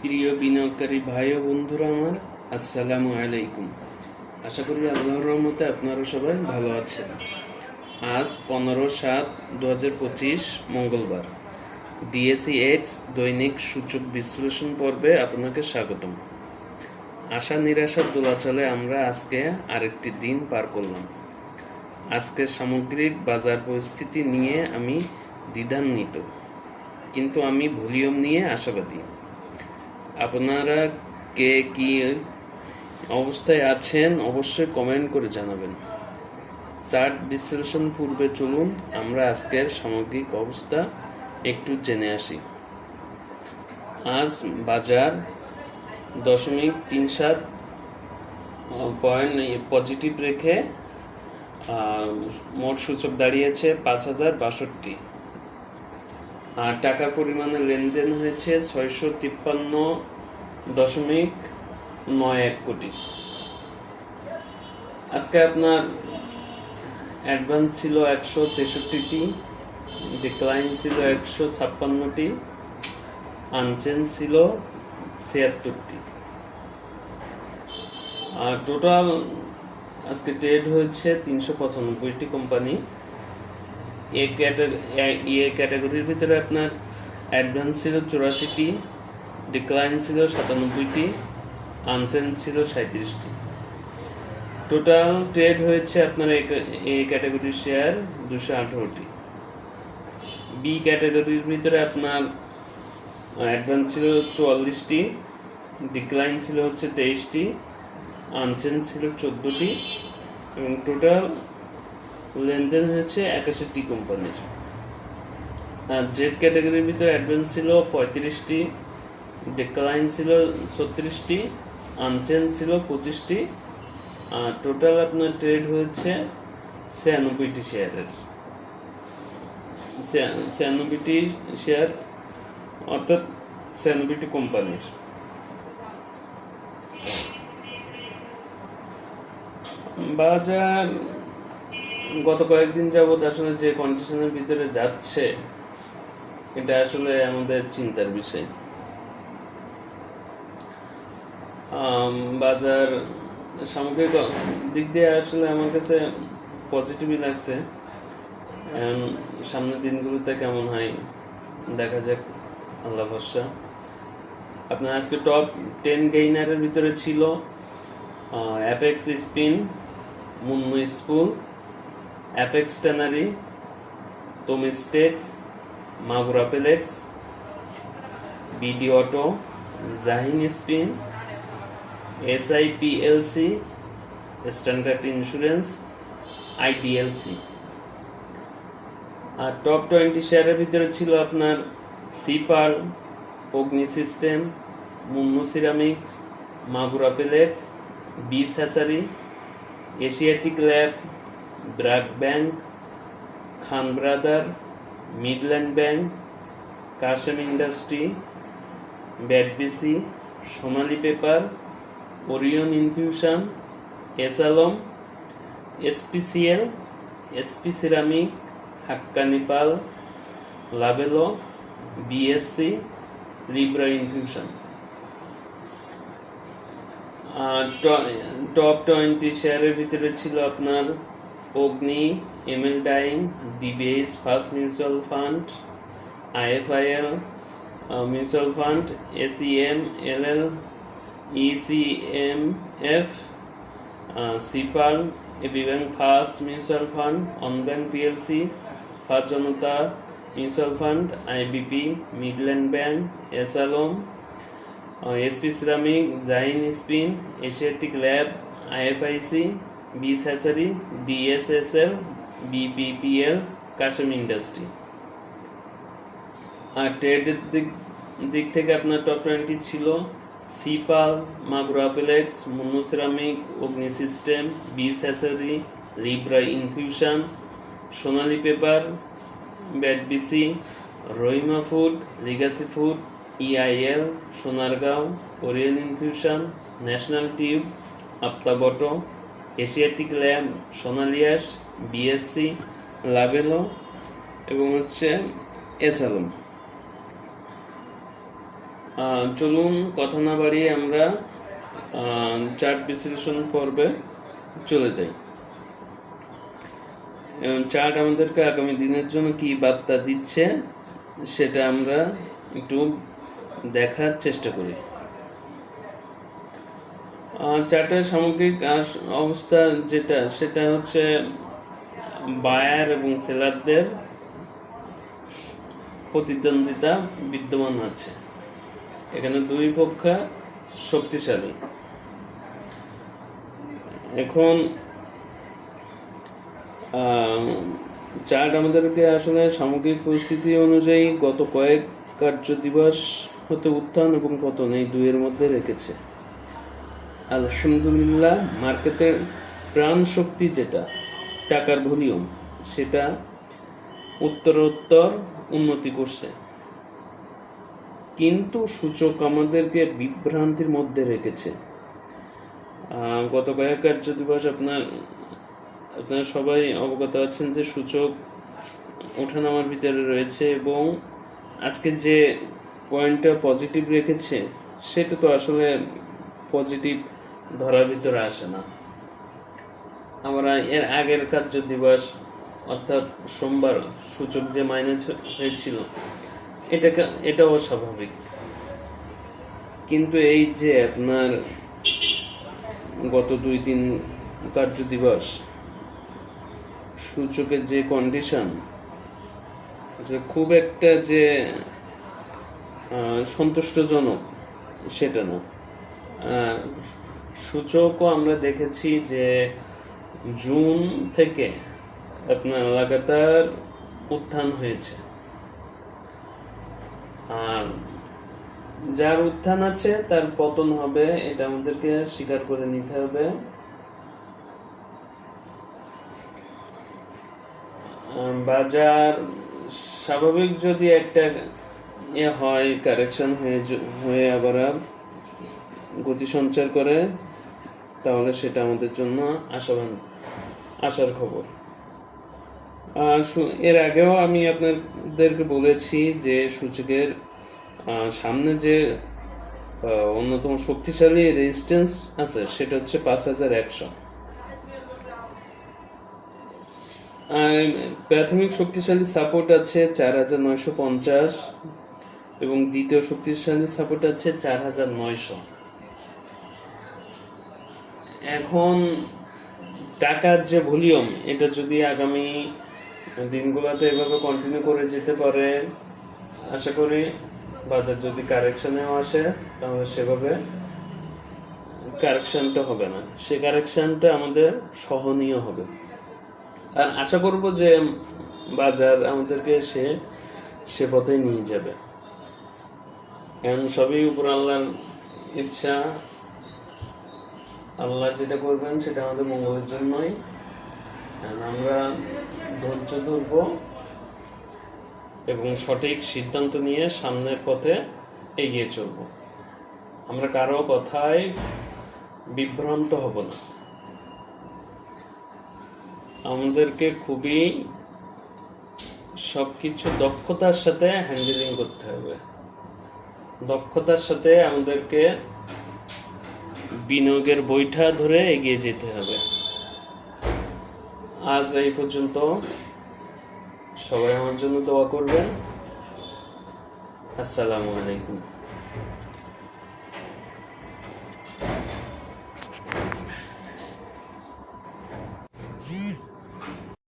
প্রিয় বিনিয়োগকারী ভাই ও বন্ধুরা আমার, আসসালামু আলাইকুম। আশা করি আল্লাহর রহমতে আপনারা সবাই ভালো আছেন। আজ পনেরো সাত দু পঁচিশ মঙ্গলবার। ডিএসি এক্স দৈনিক সূচক বিশ্লেষণ পর্বে আপনাকে স্বাগতম। আশা নিরাশার দোলাচলে আমরা আজকে আরেকটি দিন পার করলাম। আজকের সামগ্রিক বাজার পরিস্থিতি নিয়ে আমি দ্বিধান্বিত। কিন্তু আমি ভলিউম নিয়ে আশাবাদী। আপনারা কে, কি অবস্থায় আছেন অবশ্যই কমেন্ট করে জানাবেন। চার্ট বিশ্লেষণ পূর্বে চলুন, আমরা আজকের সামগ্রিক অবস্থা একটু জেনে আসি। আজ বাজার দশমিক তিন সাত পয়েন্ট পজিটিভ রেখে মোট সূচক দাঁড়িয়েছে পাঁচ হাজার বাষট্টি। আর টাকার পরিমাণে লেনদেন হয়েছে ছয়শো তিপ্পান্ন দশমিক নয় এক কোটি। আজকে আপনার অ্যাডভান্স ছিল একশো তেষট্টিটি ডিক্লাইন ছিল একশো ছাপ্পান্নটি আনচেঞ্জ ছিল ছিয়াত্তরটি। আর টোটাল আজকে ট্রেড হয়েছে তিনশো পঁচানব্বইটি কোম্পানি এ ক্যাটাগরি ইয়ে ক্যাটাগরির ভিতরে আপনার অ্যাডভান্স ছিল চুরাশিটি ডিক্লাইন ছিল সাতানব্বইটি আনসেন ছিল সাঁত্রিশটি টোটাল ট্রেড হয়েছে আপনার এ ক্যাটাগরির শেয়ার দুশো আঠারোটি। বি ক্যাটাগরির ভিতরে আপনার অ্যাডভান্স ছিল চুয়াল্লিশটি ডিক্লাইন ছিল হচ্ছে তেইশটি আনচেন ছিল চোদ্দোটি এবং টোটাল লেনদেন হয়েছে একাশিটি কোম্পানির আর জেড ক্যাটাগরির ভিতরে অ্যাডভান্স ছিল পঁয়ত্রিশটি ডেকালাইন ছিল ছত্রিশটি আনচেন ছিল পঁচিশটি, আর টোটাল আপনার ট্রেড হয়েছে ছিয়ানব্বইটি শেয়ারের। ছিয়া- ছিয়ানব্বইটি শেয়ার, অর্থাৎ ছিয়ানব্বইটি কোম্পানির। বাজার গত কয়েকদিন যাবৎ আসলে যে কন্ডিশনের ভিতরে যাচ্ছে, এটা আসলে আমাদের চিন্তার বিষয় আম, বাজার, সামগ্রিক দিক দিয়ে আসলে আমার কাছে পজিটিভই লাগছে। সামনের দিনগুলোতে কেমন হয়, দেখা যাক, আল্লাহ ভরসা। আপনার আজকে টপ টেন গেইনারের ভিতরে ছিল অ্যাপেক্স স্পিন মুন্নু স্পুল অ্যাপেক্স ট্যানারি তোমিস্টেক্স Magura পেলেক্স BD auto Zaheen spin SIPLC standard insurance IDLC আর টপ টোয়েন্টি শেয়ারের ভিতরে ছিল আপনার সিপার অগ্নি সিস্টেম মুন্নু সিরামিক মাগুরা পেলেক্স বিস হ্যাসারি Asiatic lab BRAC bank Khan brother Midland bank Kashem industry ব্যাডবিসি Sonali paper Orion infusion এসালম এসপিসিএল এসপি সিরামিক হাক্কা নেপাল লাবেলো BSC Libra infusion top twenty শেয়ারের ভিতরে ছিল আপনার Agni ML dyeing DBS first mutual fund IFIL mutual fund ACM LL ECM F সিফার্ম AB bank first mutual fund one bank PLC first Janata mutual fund IBP Midland bank এসালম SP ceramic Zain spin Asiatic lab IFIC বিস হ্যাসারি DSSL BPPL Kashem industry আর ট্রেডের দিক দিক থেকে আপনার top twenty ছিল সিপাল মাগুরা পেলেক্স মুন্নু সিরামিক অগ্নি সিস্টেম বিস হ্যাসারি Libra infusion Sonali paper ব্যাডবিসি Rahima food legacy food EIL Sonargaon Korean infusion national tube আপ্তাবটো Asiatic lab সোনালিয়াস বিএসসি লাবেলো এবং হচ্ছে এসালম চলুন কথা না বাড়িয়ে আমরা চার্ট বিশ্লেষণ পর্বে চলে যাই। এবং চার্ট আমাদেরকে আগামী দিনের জন্য কি বার্তা দিচ্ছে, সেটা আমরা একটু দেখার চেষ্টা করি। চার্টের সামগ্রিক অবস্থা যেটা, সেটা হচ্ছে বায়ার এবং সেলারদের প্রতিদ্বন্দ্বিতা বিদ্যমান আছে। এখানে দুই পক্ষ শক্তিশালী। এখন চার্ট আমাদেরকে আসলে সামগ্রিক পরিস্থিতি অনুযায়ী গত কয়েক কার্য দিবস হতে উত্থান এবং পতন এই দুইয়ের মধ্যে রেখেছে। আলহামদুলিল্লাহ মার্কেটের প্রাণ শক্তি যেটা, টাকার ভলিউম, সেটা উত্তরোত্তর উন্নতি করছে। কিন্তু সূচক আমাদেরকে বিভ্রান্তির মধ্যে রেখেছে। গত কয়েক কার্য দিবস আপনার, আপনারা সবাই অবগত আছেন যে সূচক ওঠানামার ভিতরে রয়েছে এবং আজকে যে পয়েন্টটা পজিটিভ রেখেছে, সেটা তো আসলে পজিটিভ ধরার ভিতরে আসে না। আমরা এর আগের কার্য দিবস অর্থাৎ সোমবার সূচক যে মাইনাস হয়েছিল এটাকে, এটাও স্বাভাবিক। কিন্তু এই যে আপনার গত দুই তিন কার্য দিবস, সূচকের যে কন্ডিশন যে খুব একটা যে সন্তুষ্টজনক, সেটা না। সূচকও আমরা দেখেছি যে জুন থেকে আপনার লাগাতার উত্থান হয়েছে। আর যার উত্থান আছে, তার পতন হবে, এটা আমাদেরকে স্বীকার করে নিতে হবে। বাজার স্বাভাবিক যদি একটা ইয়ে হয় কারেকশন হয়ে হয়ে আবার গতি সঞ্চার করে, তাহলে সেটা আমাদের জন্য আশাবান, আশার খবর। এর আগেও আমি আপনাদেরকে বলেছি যে সূচকের সামনে যে অন্যতম শক্তিশালী রেজিস্ট্যান্স আছে, সেটা হচ্ছে পাঁচ হাজার একশো। আর প্রাথমিক শক্তিশালী সাপোর্ট আছে চার হাজার নয়শো পঞ্চাশ এবং দ্বিতীয় শক্তিশালী সাপোর্ট আছে চার হাজার নয়শো। এখন টাকার যে ভলিউম, এটা যদি আগামী দিনগুলোতে এভাবে কন্টিনিউ করে যেতে পারে, আশা করি বাজার যদি কারেকশনেও আসে, তাহলে সেভাবে কারেকশনটা হবে না। সে কারেকশনটা আমাদের সহনীয় হবে। আর আশা করব যে বাজার আমাদেরকে সে সে পথে নিয়ে যাবে। কারণ সবই উপর আল্লাহর ইচ্ছা। আল্লাহ যেটা করবেন সেটা আমাদের মঙ্গলের জন্যই। আমরা ধৈর্য ধরব এবং সঠিক সিদ্ধান্ত নিয়ে সামনের পথে এগিয়ে চলব। আমরা কারও কথায় বিভ্রান্ত হব না। আমাদেরকে খুবই সবকিছু দক্ষতার সাথে হ্যান্ডেলিং করতে হবে। দক্ষতার সাথে আমাদেরকে বিনিয়োগের বৈঠা ধরে এগিয়ে যেতে হবে। আজ এই পর্যন্ত। সবাই আমার জন্য দোয়া করবেন। আসসালামু আলাইকুম।